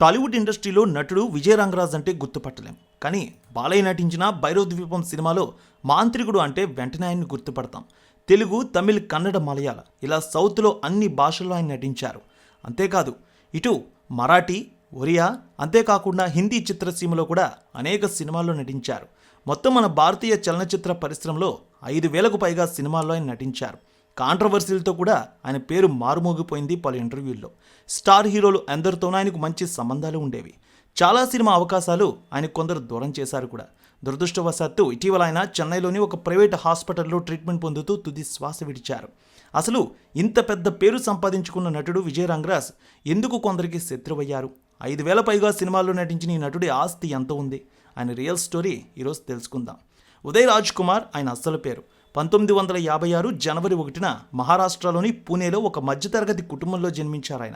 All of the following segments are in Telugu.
టాలీవుడ్ ఇండస్ట్రీలో నటుడు విజయ్ రంగరాజ్ అంటే గుర్తుపట్టలేం. కానీ బాలయ్య నటించిన భైరవ ద్వీపం సినిమాలో మాంత్రికుడు అంటే వెంటనే ఆయన్ని గుర్తుపడతాం. తెలుగు తమిళ్ కన్నడ మలయాళ ఇలా సౌత్లో అన్ని భాషల్లో ఆయన నటించారు. అంతేకాదు ఇటు మరాఠీ ఒరియా అంతేకాకుండా హిందీ చిత్రసీమలో కూడా అనేక సినిమాల్లో నటించారు. మొత్తం మన భారతీయ చలనచిత్ర పరిశ్రమలో ఐదు వేలకు పైగా సినిమాల్లో ఆయన నటించారు. కాంట్రవర్సీలతో కూడా ఆయన పేరు మారుమోగిపోయింది పలు ఇంటర్వ్యూల్లో. స్టార్ హీరోలు అందరితోనూ ఆయనకు మంచి సంబంధాలు ఉండేవి. చాలా సినిమా అవకాశాలు ఆయన కొందరు దూరం చేశారు కూడా. దురదృష్టవశాత్తు ఇటీవల ఆయన చెన్నైలోని ఒక ప్రైవేట్ హాస్పిటల్లో ట్రీట్మెంట్ పొందుతూ తుది శ్వాస విడిచారు. అసలు ఇంత పెద్ద పేరు సంపాదించుకున్న నటుడు విజయ్ రంగరాజ్ ఎందుకు కొందరికి శత్రువయ్యారు? ఐదు వేల పైగా సినిమాల్లో నటించిన ఈ నటుడి ఆస్తి ఎంత ఉంది? ఆయన రియల్ స్టోరీ ఈరోజు తెలుసుకుందాం. ఉదయ్ రాజ్ కుమార్ ఆయన అస్సలు పేరు. పంతొమ్మిది వందల యాభై ఆరు జనవరి ఒకటిన మహారాష్ట్రలోని పూణేలో ఒక మధ్యతరగతి కుటుంబంలో జన్మించారు ఆయన.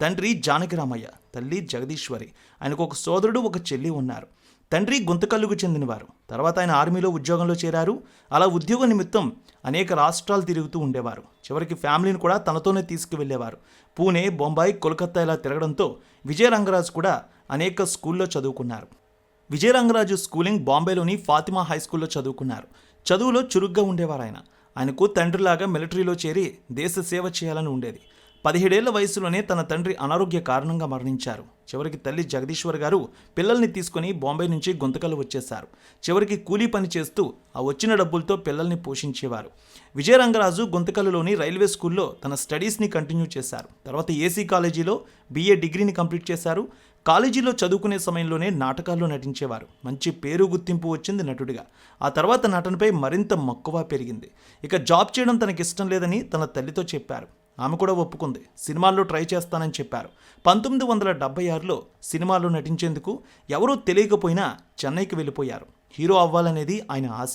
తండ్రి జానకిరామయ్య తల్లి జగదీశ్వరి. ఆయనకు ఒక సోదరుడు ఒక చెల్లి ఉన్నారు. తండ్రి గుంతకల్లుకు చెందినవారు. తర్వాత ఆయన ఆర్మీలో ఉద్యోగంలో చేరారు. అలా ఉద్యోగ నిమిత్తం అనేక రాష్ట్రాలు తిరుగుతూ ఉండేవారు. చివరికి ఫ్యామిలీని కూడా తనతోనే తీసుకువెళ్ళేవారు. పూణే బొంబాయి కోల్కత్తా ఇలా తిరగడంతో విజయరంగరాజు కూడా అనేక స్కూల్లో చదువుకున్నారు. విజయరంగరాజు స్కూలింగ్ బాంబేలోని ఫాతిమా హై స్కూల్లో చదువుకున్నారు. చదువులో చురుగ్గా ఉండేవారు ఆయన ఆయనకు తండ్రిలాగా మిలిటరీలో చేరి దేశ సేవ చేయాలని ఉండేది. పదిహేడేళ్ళ వయసులోనే తన తండ్రి అనారోగ్య కారణంగా మరణించారు. చివరికి తల్లి జగదీశ్వర్ గారు పిల్లల్ని తీసుకుని బాంబే నుంచి గుంతకలు వచ్చేశారు. చివరికి కూలీ పని చేస్తూ ఆ వచ్చిన డబ్బులతో పిల్లల్ని పోషించేవారు. విజయరంగరాజు గుంతకల్లులోని రైల్వే స్కూల్లో తన స్టడీస్ని కంటిన్యూ చేశారు. తర్వాత ఏసీ కాలేజీలో బీఏ డిగ్రీని కంప్లీట్ చేశారు. కాలేజీలో చదువుకునే సమయంలోనే నాటకాల్లో నటించేవారు. మంచి పేరు గుర్తింపు వచ్చింది నటుడిగా. ఆ తర్వాత నటనపై మరింత మక్కువ పెరిగింది. ఇక జాబ్ చేయడం తనకిష్టం లేదని తన తల్లితో చెప్పారు. ఆమె కూడా ఒప్పుకుంది. సినిమాల్లో ట్రై చేస్తానని చెప్పారు. పంతొమ్మిది వందల డెబ్బై ఆరులో సినిమాల్లో నటించేందుకు ఎవరూ తెలియకపోయినా చెన్నైకి వెళ్ళిపోయారు. హీరో అవ్వాలనేది ఆయన ఆశ.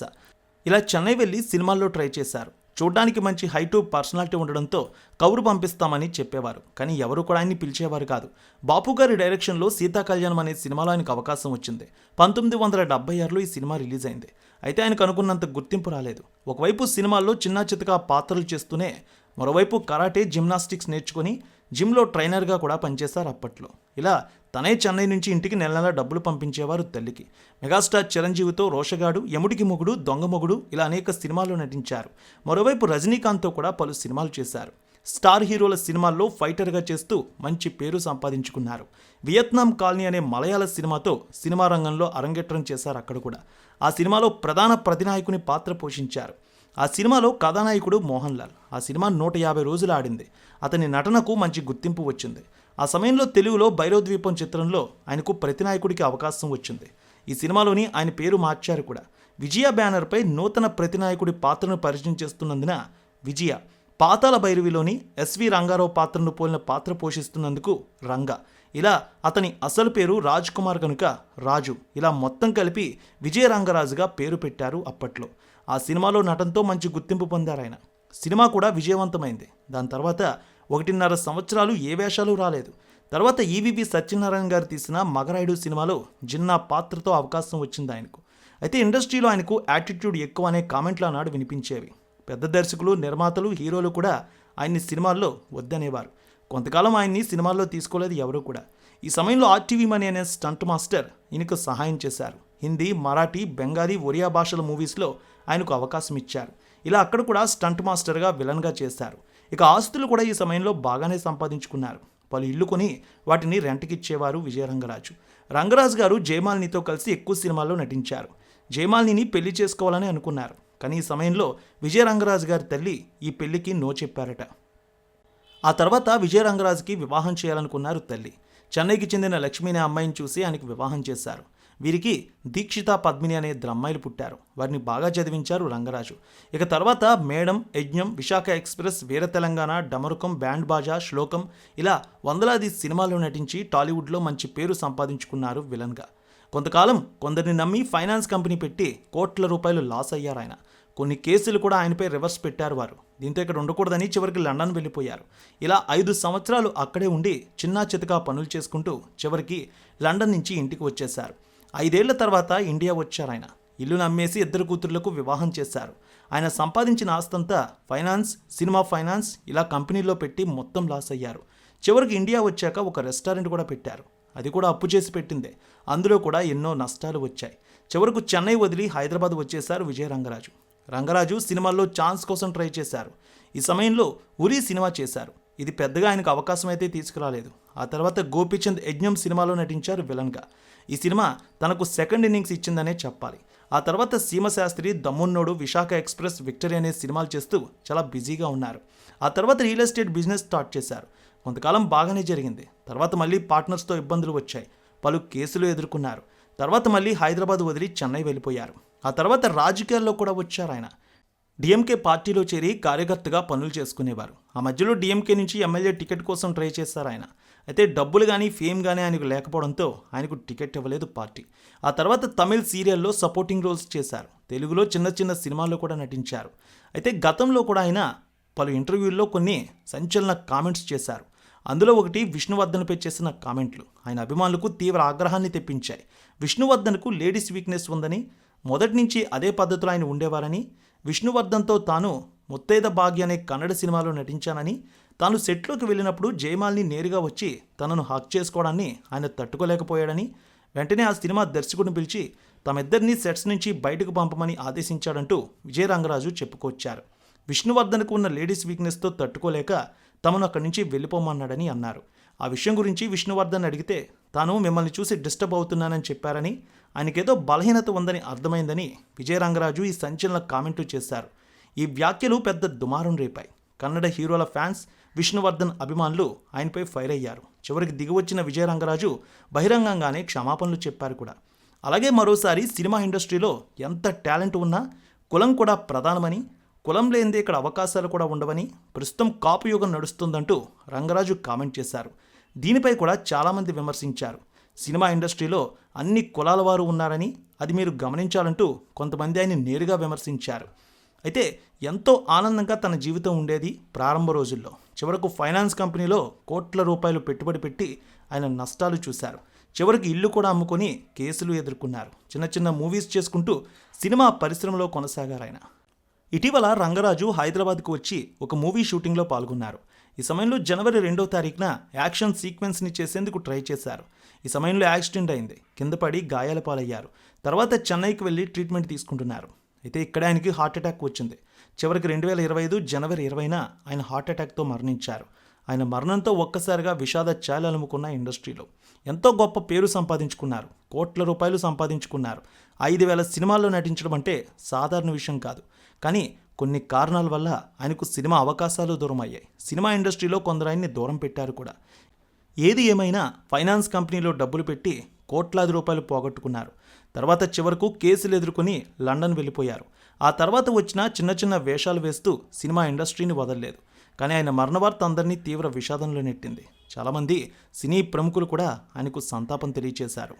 ఇలా చెన్నై వెళ్ళి సినిమాల్లో ట్రై చేశారు. చూడ్డానికి మంచి హైటు పర్సనాలిటీ ఉండడంతో కౌరు పంపిస్తామని చెప్పేవారు. కానీ ఎవరు కూడా ఆయన్ని పిలిచేవారు కాదు. బాపు గారి డైరెక్షన్లో సీతా కళ్యాణం అనే సినిమాలో ఆయనకు అవకాశం వచ్చింది. పంతొమ్మిది వందల డెబ్బై ఆరులో ఈ సినిమా రిలీజ్ అయింది. అయితే ఆయనకు అనుకున్నంత గుర్తింపు రాలేదు. ఒకవైపు సినిమాల్లో చిన్న చితకా పాత్రలు చేస్తూనే మరోవైపు కరాటే జిమ్నాస్టిక్స్ నేర్చుకుని జిమ్లో ట్రైనర్గా కూడా పనిచేశారు అప్పట్లో. ఇలా తనే చెన్నై నుంచి ఇంటికి నెల నెల డబ్బులు పంపించేవారు తల్లికి. మెగాస్టార్ చిరంజీవితో రోషగాడు యముడికి మొగుడు దొంగ మొగుడు ఇలా అనేక సినిమాల్లో నటించారు. మరోవైపు రజనీకాంత్తో కూడా పలు సినిమాలు చేశారు. స్టార్ హీరోల సినిమాల్లో ఫైటర్గా చేస్తూ మంచి పేరు సంపాదించుకున్నారు. వియత్నాం కాలనీ అనే మలయాళ సినిమాతో సినిమా రంగంలో అరంగేట్రం చేశారు అక్కడ కూడా. ఆ సినిమాలో ప్రధాన ప్రతినాయకుని పాత్ర పోషించారు. ఆ సినిమాలో కథానాయకుడు మోహన్ లాల్. ఆ సినిమా నూట యాభై రోజులు ఆడింది. అతని నటనకు మంచి గుర్తింపు వచ్చింది. ఆ సమయంలో తెలుగులో భైరవ ద్వీపం చిత్రంలో ఆయనకు ప్రతినాయకుడికి అవకాశం వచ్చింది. ఈ సినిమాలోని ఆయన పేరు మార్చారు కూడా. విజయ బ్యానర్పై నూతన ప్రతినాయకుడి పాత్రను పరిచయం చేస్తున్నందున విజయ పాతాల భైరవిలోని ఎస్వి రంగారావు పాత్రను పోలిన పాత్ర పోషిస్తున్నందుకు రంగ. ఇలా అతని అసలు పేరు రాజ్ కుమార్ కనుక రాజు. ఇలా మొత్తం కలిపి విజయ రంగరాజుగా పేరు పెట్టారు అప్పట్లో. ఆ సినిమాలో నటనతో మంచి గుర్తింపు పొందారు ఆయన సినిమా కూడా విజయవంతమైంది. దాని తర్వాత ఒకటిన్నర సంవత్సరాలు ఏ వేషాలు రాలేదు. తర్వాత ఈవీపీ సత్యనారాయణ గారు తీసిన మగరాయుడు సినిమాలో జిన్నా పాత్రతో అవకాశం వచ్చింది ఆయనకు. అయితే ఇండస్ట్రీలో ఆయనకు యాటిట్యూడ్ ఎక్కువ అనే కామెంట్లు ఆనాడు వినిపించేవి. పెద్ద దర్శకులు నిర్మాతలు హీరోలు కూడా ఆయన్ని సినిమాల్లో వద్దనేవారు. కొంతకాలం ఆయన్ని సినిమాల్లో తీసుకోలేదు ఎవరూ కూడా. ఈ సమయంలో ఆర్టీవీ మనీ అనే స్టంట్ మాస్టర్ ఈయనకు సహాయం చేశారు. హిందీ మరాఠీ బెంగాలీ ఒరియా భాషల మూవీస్లో ఆయనకు అవకాశం ఇచ్చారు. ఇలా అక్కడ కూడా స్టంట్ మాస్టర్గా విలన్గా చేశారు. ఇక ఆస్తులు కూడా ఈ సమయంలో బాగానే సంపాదించుకున్నారు. పలు ఇల్లు కొని వాటిని రెంట్కిచ్చేవారు విజయరంగరాజు. రంగరాజు గారు జయమాలినితో కలిసి ఎక్కువ సినిమాల్లో నటించారు. జయమాలిని పెళ్ళి చేసుకోవాలని అనుకున్నారు. కానీ ఈ సమయంలో విజయరంగరాజు గారి తల్లి ఈ పెళ్ళికి నో చెప్పారట. ఆ తర్వాత విజయరంగరాజుకి వివాహం చేయాలనుకున్నారు తల్లి. చెన్నైకి చెందిన లక్ష్మి అమ్మాయిని చూసి ఆయనకు వివాహం చేశారు. వీరికి దీక్షిత పద్మిని అనే ఇద్దరు పుట్టారు. వారిని బాగా చదివించారు రంగరాజు. ఇక తర్వాత madam Yagnam Visakha Express Veera Telangana Damarukam band Baaja Slokam ఇలా వందలాది సినిమాల్లో నటించి టాలీవుడ్లో మంచి పేరు సంపాదించుకున్నారు విలన్గా. కొంతకాలం కొందరిని నమ్మి ఫైనాన్స్ కంపెనీ పెట్టి కోట్ల రూపాయలు లాస్ అయ్యారు ఆయన. కొన్ని కేసులు కూడా ఆయనపై రివర్స్ పెట్టారు వారు. దీంతో ఇక్కడ ఉండకూడదని చివరికి లండన్ వెళ్ళిపోయారు. ఇలా ఐదు సంవత్సరాలు అక్కడే ఉండి చిన్నా చితకా పనులు చేసుకుంటూ చివరికి లండన్ నుంచి ఇంటికి వచ్చేశారు. ఐదేళ్ళ తర్వాత ఇండియా వచ్చారు ఆయన. ఇల్లును అమ్మేసి ఇద్దరు కూతుర్లకు వివాహం చేశారు. ఆయన సంపాదించిన ఆస్తంతా ఫైనాన్స్ సినిమా ఫైనాన్స్ ఇలా కంపెనీలో పెట్టి మొత్తం లాస్ అయ్యారు. చివరికి ఇండియా వచ్చాక ఒక రెస్టారెంట్ కూడా పెట్టారు. అది కూడా అప్పు చేసి పెట్టిందే. అందులో కూడా ఎన్నో నష్టాలు వచ్చాయి. చివరకు చెన్నై వదిలి హైదరాబాద్ వచ్చేశారు విజయ రంగరాజు రంగరాజు సినిమాల్లో ఛాన్స్ కోసం ట్రై చేశారు. ఈ సమయంలో ఉరి సినిమా చేశారు. ఇది పెద్దగా ఆయనకు అవకాశం అయితే తీసుకురాలేదు. ఆ తర్వాత గోపీచంద్ యజ్ఞం సినిమాలో నటించారు విలన్గా. ఈ సినిమా తనకు సెకండ్ ఇన్నింగ్స్ ఇచ్చిందనే చెప్పాలి. ఆ తర్వాత సీమశాస్త్రి దమ్మున్నోడు విశాఖ ఎక్స్ప్రెస్ విక్టరీ అనే సినిమాలు చేస్తూ చాలా బిజీగా ఉన్నారు. ఆ తర్వాత రియల్ ఎస్టేట్ బిజినెస్ స్టార్ట్ చేశారు. కొంతకాలం బాగానే జరిగింది. తర్వాత మళ్ళీ పార్ట్నర్స్తో ఇబ్బందులు వచ్చాయి. పలు కేసులు ఎదుర్కొన్నారు. తర్వాత మళ్ళీ హైదరాబాద్ వదిలి చెన్నై వెళ్ళిపోయారు. ఆ తర్వాత రాజకీయాల్లో కూడా వచ్చారు ఆయన. డిఎంకే పార్టీలో చేరి కార్యకర్తగా పనులు చేసుకునేవారు. ఆ మధ్యలో డిఎంకే నుంచి ఎమ్మెల్యే టికెట్ కోసం ట్రై చేశారు ఆయన. అయితే డబ్బులు కానీ ఫేమ్ కానీ ఆయనకు లేకపోవడంతో ఆయనకు టికెట్ ఇవ్వలేదు పార్టీ. ఆ తర్వాత తమిళ్ సీరియల్లో సపోర్టింగ్ రోల్స్ చేశారు. తెలుగులో చిన్న చిన్న సినిమాల్లో కూడా నటించారు. అయితే గతంలో కూడా ఆయన పలు ఇంటర్వ్యూల్లో కొన్ని సంచలన కామెంట్స్ చేశారు. అందులో ఒకటి విష్ణువర్ధన్పై చేసిన కామెంట్లు. ఆయన అభిమానులకు తీవ్ర ఆగ్రహాన్ని తెప్పించాయి. విష్ణువర్ధన్కు లేడీస్ వీక్నెస్ ఉందని మొదటి నుంచి అదే పద్ధతిలో ఆయన ఉండేవారని విష్ణువర్ధన్తో తాను ముత్తైద భాగ్య అనే కన్నడ సినిమాలో నటించానని తాను సెట్లోకి వెళ్ళినప్పుడు జయమాల్ని నేరుగా వచ్చి తనను హక్ చేసుకోవడాన్ని ఆయన తట్టుకోలేకపోయాడని వెంటనే ఆ సినిమా దర్శకుడిని పిలిచి తమిద్దరినీ సెట్స్ నుంచి బయటకు పంపమని ఆదేశించాడంటూ విజయరంగరాజు చెప్పుకొచ్చారు. విష్ణువర్ధన్కు ఉన్న లేడీస్ వీక్నెస్తో తట్టుకోలేక తమను అక్కడి నుంచి వెళ్ళిపోమన్నాడని అన్నారు. ఆ విషయం గురించి విష్ణువర్ధన్ అడిగితే తాను మిమ్మల్ని చూసి డిస్టర్బ్ అవుతున్నానని చెప్పారని ఆయనకేదో బలహీనత ఉందని అర్థమైందని విజయరంగరాజు ఈ సంచలన కామెంటు చేశారు. ఈ వ్యాఖ్యలు పెద్ద దుమారం రేపాయి. కన్నడ హీరోల ఫ్యాన్స్ విష్ణువర్ధన్ అభిమానులు ఆయనపై ఫైర్ అయ్యారు. చివరికి దిగివచ్చిన విజయరంగరాజు బహిరంగంగానే క్షమాపణలు చెప్పారు కూడా. అలాగే మరోసారి సినిమా ఇండస్ట్రీలో ఎంత టాలెంట్ ఉన్నా కులం కూడా ప్రధానమని కులం లేనిదే ఇక్కడ అవకాశాలు కూడా ఉండవని ప్రస్తుతం కాపు యుగం నడుస్తుందంటూ రంగరాజు కామెంట్ చేశారు. దీనిపై కూడా చాలామంది విమర్శించారు. సినిమా ఇండస్ట్రీలో అన్ని కులాల వారు ఉన్నారని అది మీరు గమనించాలంటూ కొంతమంది ఆయన నేరుగా విమర్శించారు. అయితే ఎంతో ఆనందంగా తన జీవితం ఉండేది ప్రారంభ రోజుల్లో. చివరకు ఫైనాన్స్ కంపెనీలో కోట్ల రూపాయలు పెట్టుబడి పెట్టి ఆయన నష్టాలు చూశారు. చివరికి ఇల్లు కూడా అమ్ముకొని కేసులు ఎదుర్కొన్నారు. చిన్న చిన్న మూవీస్ చేసుకుంటూ సినిమా పరిశ్రమలో కొనసాగారు ఆయన. ఇటీవల రంగరాజు హైదరాబాద్కు వచ్చి ఒక మూవీ షూటింగ్లో పాల్గొన్నారు. ఈ సమయంలో జనవరి రెండో తారీఖున యాక్షన్ సీక్వెన్స్ని చేసేందుకు ట్రై చేశారు. ఈ సమయంలో యాక్సిడెంట్ అయింది. కింద పడి గాయాల పాలయ్యారు. తర్వాత చెన్నైకి వెళ్ళి ట్రీట్మెంట్ తీసుకుంటున్నారు. అయితే ఇక్కడ ఆయనకి హార్ట్ అటాక్ వచ్చింది. చివరికి రెండు వేల ఇరవై ఐదు జనవరి ఇరవైన ఆయన హార్ట్ అటాక్తో మరణించారు. ఆయన మరణంతో ఒక్కసారిగా విషాద ఛాయలు అలుముకున్న ఇండస్ట్రీలో ఎంతో గొప్ప పేరు సంపాదించుకున్నారు. కోట్ల రూపాయలు సంపాదించుకున్నారు. ఐదు వేల సినిమాల్లో నటించడం అంటే సాధారణ విషయం కాదు. కానీ కొన్ని కారణాల వల్ల ఆయనకు సినిమా అవకాశాలు దూరం అయ్యాయి సినిమా ఇండస్ట్రీలో కొందరు ఆయన్ని దూరం పెట్టారు కూడా. ఏది ఏమైనా ఫైనాన్స్ కంపెనీలో డబ్బులు పెట్టి కోట్లాది రూపాయలు పోగొట్టుకున్నారు. తర్వాత చివరకు కేసులు ఎదుర్కొని లండన్ వెళ్ళిపోయారు. ఆ తర్వాత వచ్చిన చిన్న చిన్న వేషాలు వేస్తూ సినిమా ఇండస్ట్రీని వదలలేదు. కానీ ఆయన మరణవార్త అందరినీ తీవ్ర విషాదంలో నెట్టింది. చాలామంది సినీ ప్రముఖులు కూడా ఆయనకు సంతాపం తెలియచేశారు.